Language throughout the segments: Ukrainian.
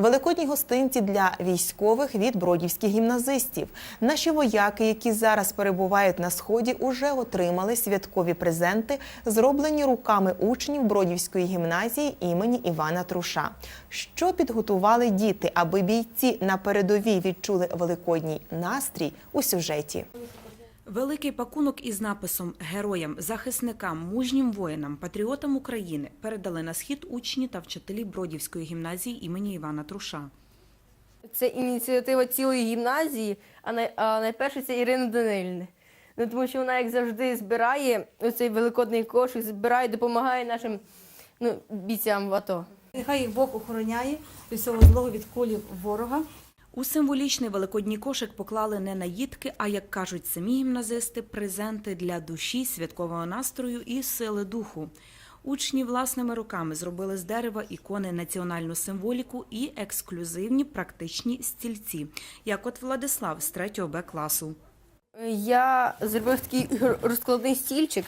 Великодні гостинці для військових від бродівських гімназистів. Наші вояки, які зараз перебувають на сході, уже отримали святкові презенти, зроблені руками учнів Бродівської гімназії імені Івана Труша. Що підготували діти, аби бійці на передовій відчули великодній настрій у сюжеті. Великий пакунок із написом Героям, захисникам, мужнім воїнам, патріотам України передали на схід учні та вчителі Бродівської гімназії імені Івана Труша. Це ініціатива цілої гімназії, а, найперше це Ірини Данилівни. Ну, тому що вона, як завжди, збирає оцей великодний кошик, збирає, допомагає нашим ну, бійцям в АТО. Нехай їх Бог охороняє від всього злого від кулі ворога. У символічний великодній кошик поклали не наїдки, а як кажуть самі гімназисти, презенти для душі, святкового настрою і сили духу. Учні власними руками зробили з дерева ікони національну символіку і ексклюзивні практичні стільці, як от Владислав з 3 Б класу. Я зробив такий розкладний стільчик.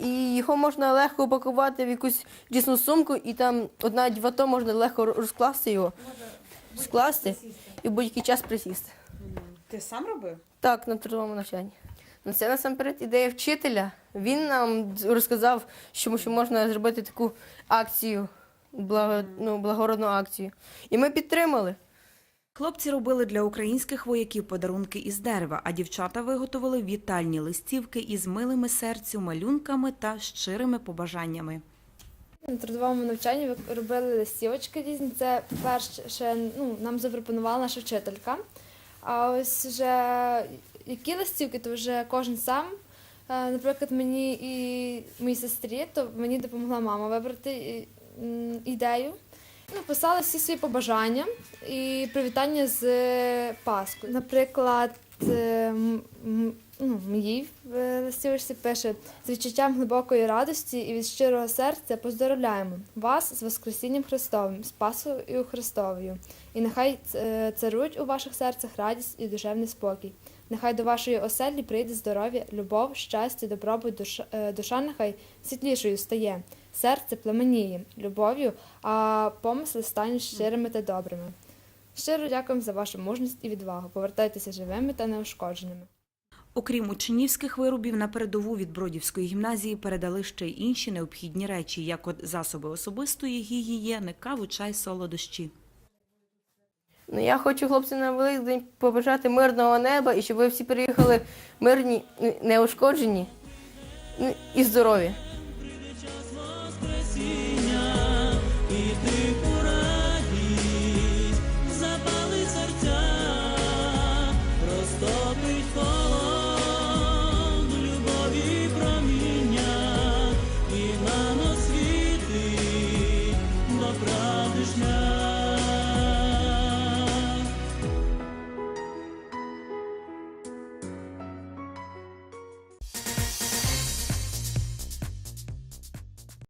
І, його можна легко упакувати в якусь дійсну сумку, і там одна в АТО можна легко розкласти його, скласти і в будь-який час присісти. Ти сам робив? Так, на трудовому навчанні. Ну, це насамперед ідея вчителя. Він нам розказав, що, що можна зробити таку акцію, благо, ну, благородну акцію. І ми підтримали. Хлопці робили для українських вояків подарунки із дерева, а дівчата виготовили вітальні листівки із милими серцю малюнками та щирими побажаннями. На трудовому навчанні ви робили листівочки різні. Це перше ну, нам запропонувала наша вчителька. А ось вже які листівки, то вже кожен сам. Е, Наприклад, мені і моїй сестрі, то мені допомогла мама вибрати е, ідею. Ну, писали всі свої побажання і привітання з. Наприклад, е, м- м- ну, моїй е, листівочці пише з відчуттям глибокої радості і від щирого серця поздоровляємо вас з Воскресінням Христовим, з Пасхою Христовою. І нехай е, царують у ваших серцях радість і душевний спокій. Нехай до вашої оселі прийде здоров'я, любов, щастя, добробут, душа, е, душа нехай світлішою стає, серце пламеніє любов'ю, а помисли стануть щирими та добрими. Щиро дякуємо за вашу мужність і відвагу. Повертайтеся живими та неушкодженими. Окрім учнівських виробів, на передову від Бродівської гімназії передали ще й інші необхідні речі, як от засоби особистої гігієни, каву, чай, солодощі. Ну, я хочу хлопцям на Великдень побажати мирного неба і щоб ви всі приїхали мирні, неушкоджені ну, і здорові. brandes não.